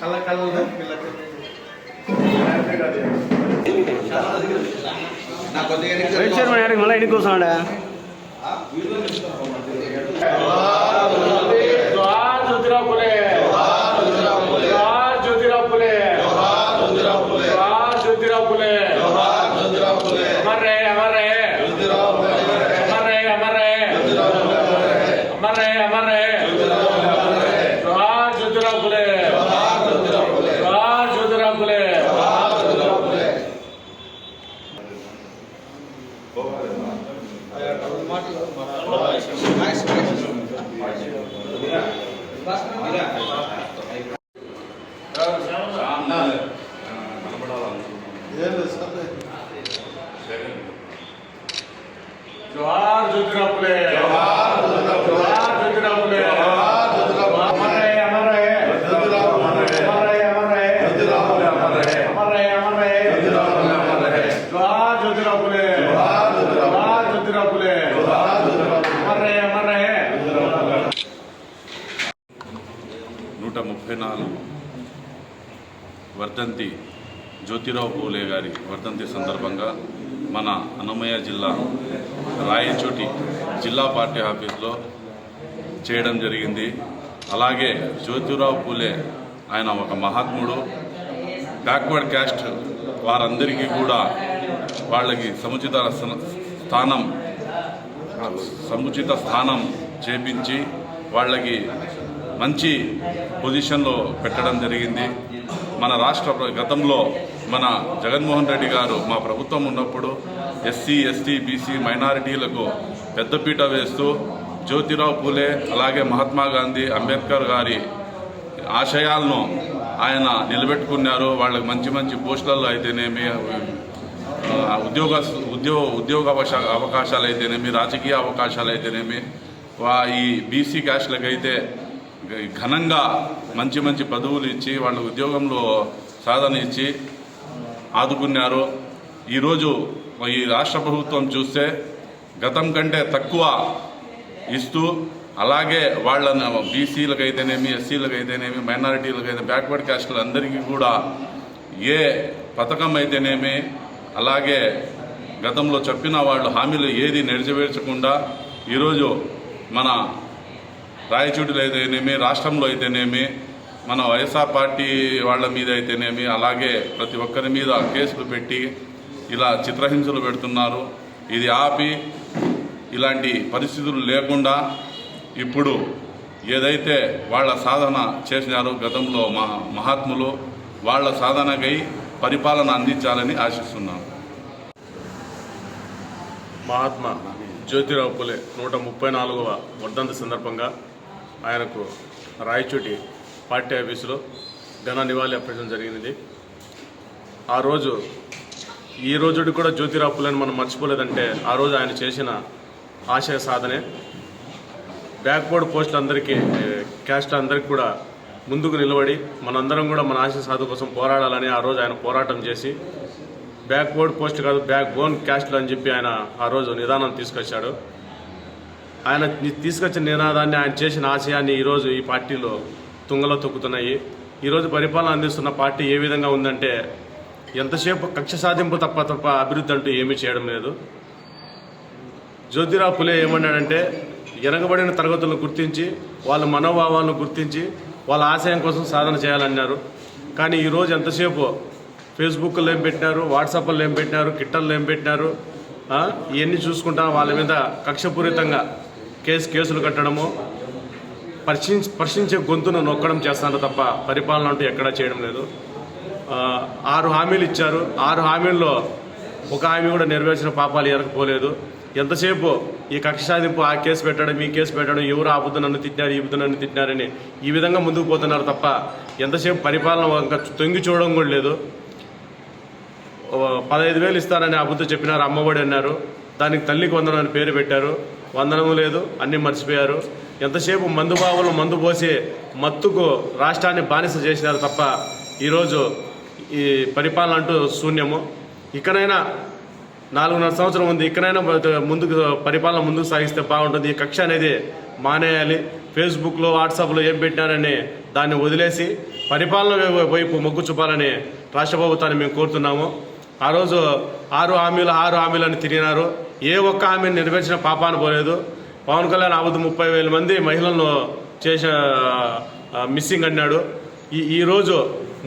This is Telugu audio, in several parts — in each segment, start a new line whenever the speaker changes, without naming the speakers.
కళ్ళ కళ్ళ
రైట్ చైర్మన్ యాడికి మళ్ళీ ఎన్ని
జోహార్ జ్యోతిరాపులే జోహార్ జోహార్ జ్యోతిరాపులే
నూట ముప్పై నాలుగు. వర్ధంతి జ్యోతిరావు పూలే గారి వర్ధంతి సందర్భంగా మన అన్నమయ్య జిల్లా రాయచోటి జిల్లా పార్టీ ఆఫీస్లో చేయడం జరిగింది. అలాగే జ్యోతిరావు పూలే ఆయన ఒక మహాత్ముడు. బ్యాక్వర్డ్ క్యాస్ట్ వారందరికీ కూడా వాళ్ళకి సముచిత స్థానం సముచిత స్థానం చేపించి వాళ్ళకి మంచి పొజిషన్లో పెట్టడం జరిగింది. మన రాష్ట్ర గతంలో మన జగన్మోహన్ రెడ్డి గారు మా ప్రభుత్వం ఉన్నప్పుడు ఎస్సీ ఎస్టీ బీసీ మైనారిటీలకు పెద్దపీట వేస్తూ జ్యోతిరావు పూలే అలాగే మహాత్మా గాంధీ అంబేద్కర్ గారి ఆశయాలను ఆయన నిలబెట్టుకున్నారు. వాళ్ళకి మంచి మంచి పోస్టులలో అయితేనేమి ఉద్యోగ ఉద్యోగ ఉద్యోగ అవశా- అవకాశాలు అయితేనేమి రాజకీయ అవకాశాలు అయితేనేమి వా ఈ బీసీ క్యాస్ట్లకైతే ఘనంగా మంచి మంచి పదవులు ఇచ్చి వాళ్ళ ఉద్యోగంలో సాధన ఇచ్చి ఆదుకున్నారు. ఈరోజు ఈ రాష్ట్ర ప్రభుత్వం చూస్తే గతం కంటే తక్కువ ఇస్తూ అలాగే వాళ్ళను బీసీలకు అయితేనేమి ఎస్సీలకు అయితేనేమి మైనారిటీలకు అయితే బ్యాక్వర్డ్ క్యాస్టులు అందరికీ కూడా ఏ పథకం అయితేనేమి అలాగే గతంలో చెప్పిన వాళ్ళు హామీలు ఏది నెరవేర్చకుండా ఈరోజు మన రాయచూటిలో అయితేనేమి రాష్ట్రంలో అయితేనేమి మన వైఎస్ఆర్ పార్టీ వాళ్ళ మీద అయితేనేమి అలాగే ప్రతి ఒక్కరి మీద కేసులు పెట్టి ఇలా చిత్రహింసలు పెడుతున్నారు. ఇది ఆపి ఇలాంటి పరిస్థితులు లేకుండా ఇప్పుడు ఏదైతే వాళ్ళ సాధన చేసినారో గతంలో మా మహాత్ములు వాళ్ళ సాధనకై పరిపాలన అందించాలని ఆశిస్తున్నాను
మహాత్మా జ్యోతిరావు పులే నూట ముప్పై నాలుగవ వర్ధంతి సందర్భంగా ఆయనకు రాయచూటి పార్టీ ఆఫీసులో ఘన నివాళి అర్పించడం జరిగింది. ఆ రోజు ఈ రోజుడు కూడా జ్యోతిరావు పులేని మనం మర్చిపోలేదంటే ఆ రోజు ఆయన చేసిన ఆశయ సాధనే. బ్యాక్వర్డ్ పోస్ట్ అందరికీ క్యాస్ట్ అందరికీ కూడా ముందుకు నిలబడి మనందరం కూడా మన ఆశయ సాధన కోసం పోరాడాలని ఆ రోజు ఆయన పోరాటం చేసి బ్యాక్వర్డ్ పోస్ట్ కాదు బ్యాక్ బోన్ క్యాస్ట్లు అని చెప్పి ఆయన ఆ రోజు నిదానం తీసుకొచ్చాడు. ఆయన తీసుకొచ్చిన నినాదాన్ని ఆయన చేసిన ఆశయాన్ని ఈరోజు ఈ పార్టీలో తుంగలో తొక్కుతున్నాయి. ఈరోజు పరిపాలన అందిస్తున్న పార్టీ ఏ విధంగా ఉందంటే ఎంతసేపు కక్ష సాధింపు తప్ప తప్ప అభివృద్ధి అంటూ ఏమీ చేయడం లేదు. జ్యోతిరావు పులే ఏమన్నాడంటే ఎనగబడిన తరగతులను గుర్తించి వాళ్ళ మనోభావాలను గుర్తించి వాళ్ళ ఆశయం కోసం సాధన చేయాలన్నారు. కానీ ఈరోజు ఎంతసేపు ఫేస్బుక్లో ఏం పెట్టినారు వాట్సాప్లో ఏం పెట్టినారు ట్విట్టర్లో ఏం పెట్టినారు ఇవన్నీ చూసుకుంటా వాళ్ళ మీద కక్షపూరితంగా కేసు కేసులు కట్టడము పరిశీ పరిశీలించే గొంతును నొక్కడం చేస్తున్నారు తప్ప పరిపాలన అంటూ ఎక్కడా చేయడం లేదు. ఆరు హామీలు ఇచ్చారు. ఆరు హామీల్లో ఒక హామీ కూడా నెరవేర్చిన పాపాలు ఎరకపోలేదు ఎంతసేపు ఈ కక్ష సాధింపు ఆ కేసు పెట్టడం ఈ కేసు పెట్టడం ఎవరు ఆ బుద్ధ నన్ను తిట్టినారు ఈ బుద్ధు నన్ను తిట్టినారని ఈ విధంగా ముందుకు పోతున్నారు తప్ప ఎంతసేపు పరిపాలన ఇంకా తొంగి చూడడం కూడా లేదు. పదహైదు వేలు ఇస్తానని అబద్ధ చెప్పినారు అమ్మఒడి అన్నారు. దానికి తల్లికి వందనని అని పేరు పెట్టారు. వందనము లేదు అన్నీ మర్చిపోయారు. ఎంతసేపు మందుబావులు మందు పోసి మత్తుకు రాష్ట్రాన్ని బానిస చేసినారు తప్ప ఈరోజు ఈ పరిపాలన అంటూ శూన్యము. ఇకనైనా నాలుగున్నర సంవత్సరం ఉంది ఇకనైనా ముందుకు పరిపాలన ముందుకు సాగిస్తే బాగుంటుంది. ఈ కక్ష అనేది మానేయాలి. ఫేస్బుక్లో వాట్సాప్లో ఏం పెట్టినారని దాన్ని వదిలేసి పరిపాలన వైపు మొగ్గు చూపాలని రాష్ట్ర ప్రభుత్వాన్ని మేము కోరుతున్నాము. ఆ రోజు ఆరు హామీలు ఆరు హామీలను తిరిగినారు. ఏ ఒక్క ఆమె నిర్వహించిన పాపాన పోలేదు. పవన్ కళ్యాణ్ అవద్దు ముప్పై వేల మంది మహిళలను చేసిన మిస్సింగ్ అన్నాడు. ఈ ఈరోజు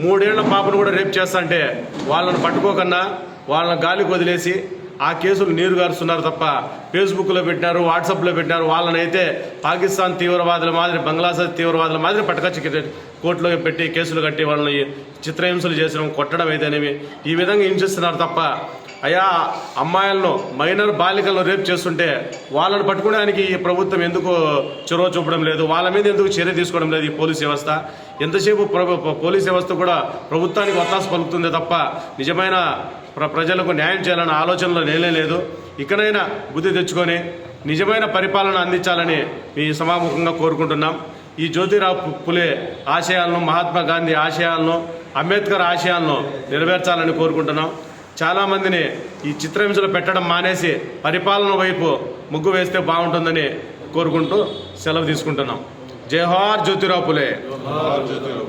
మూడేళ్ళ పాపను కూడా రేపు చేస్తాంటే వాళ్ళను వాళ్ళని పట్టుకోకన్నా వాళ్ళని గాలికి వదిలేసి ఆ కేసులు నీరు గారుస్తున్నారు తప్ప ఫేస్బుక్లో పెట్టినారు వాట్సాప్లో పెట్టినారు. వాళ్ళని అయితే పాకిస్తాన్ తీవ్రవాదుల మాదిరి బంగ్లాదేశ్ తీవ్రవాదుల మాదిరి పట్టుకొచ్చి కోర్టులో పెట్టి కేసులు కట్టి వాళ్ళని చిత్రహింసలు చేసిన కొట్టడం అయితేనేమి. ఈ విధంగా హింసిస్తున్నారు తప్ప అయా అమ్మాయిలను మైనర్ బాలికలను రేపు చేస్తుంటే వాళ్ళని పట్టుకోవడానికి ఈ ప్రభుత్వం ఎందుకు చొరవ చూపడం లేదు? వాళ్ళ మీద ఎందుకు చర్య తీసుకోవడం లేదు ఈ పోలీస్ వ్యవస్థ? ఎంతసేపు పోలీస్ వ్యవస్థ కూడా ప్రభుత్వానికి ఒత్తాస పలుకుతుందే తప్ప నిజమైన ప్ర ప్రజలకు న్యాయం చేయాలన్న ఆలోచనలో నేనే లేదు. ఇకనైనా బుద్ధి తెచ్చుకొని నిజమైన పరిపాలన అందించాలని మీ సమాముఖంగా కోరుకుంటున్నాం. ఈ జ్యోతిరావు పులే ఆశయాలను మహాత్మా గాంధీ ఆశయాలను అంబేద్కర్ ఆశయాలను నెరవేర్చాలని కోరుకుంటున్నాం. చాలామందిని ఈ చిత్రహింసలు పెట్టడం మానేసి పరిపాలన వైపు ముగ్గు వేస్తే బాగుంటుందని కోరుకుంటూ సెలవు తీసుకుంటున్నాం. జయహార్ జ్యోతిరాపులే జ్యోతిరావు